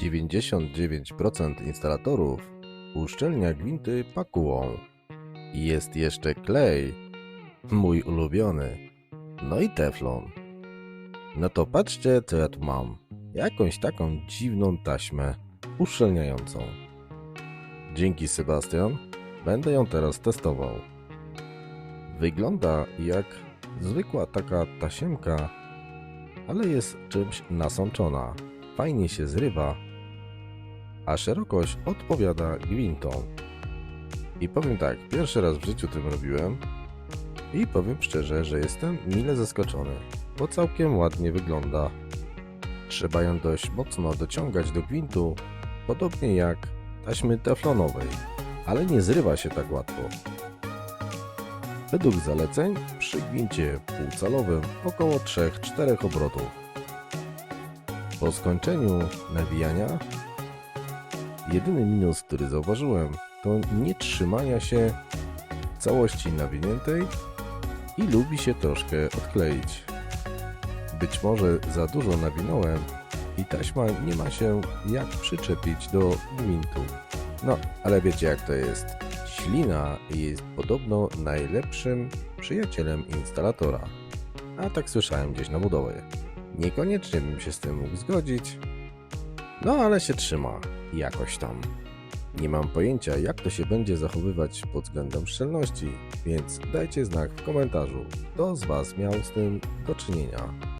99% instalatorów uszczelnia gwinty pakułą. Jest jeszcze klej, mój ulubiony. No i teflon. No to patrzcie, co ja tu mam. Jakąś taką dziwną taśmę uszczelniającą. Dzięki Sebastian, będę ją teraz testował. Wygląda jak zwykła taka tasiemka, ale jest czymś nasączona. Fajnie się zrywa, a szerokość odpowiada gwintom. I powiem tak, pierwszy raz w życiu tym robiłem i powiem szczerze, że jestem mile zaskoczony, bo całkiem ładnie wygląda. Trzeba ją dość mocno dociągać do gwintu, podobnie jak taśmy teflonowej, ale nie zrywa się tak łatwo. Według zaleceń przy gwincie półcalowym około 3-4 obrotów. Po skończeniu nawijania jedyny minus, który zauważyłem, to nie trzymania się całości nawiniętej i lubi się troszkę odkleić. Być może za dużo nawinąłem i taśma nie ma się jak przyczepić do gwintu. No, ale wiecie jak to jest. Ślina jest podobno najlepszym przyjacielem instalatora. A tak słyszałem gdzieś na budowie. Niekoniecznie bym się z tym mógł zgodzić, no ale się trzyma jakoś tam. Nie mam pojęcia, jak to się będzie zachowywać pod względem szczelności, więc dajcie znak w komentarzu, kto z Was miał z tym do czynienia.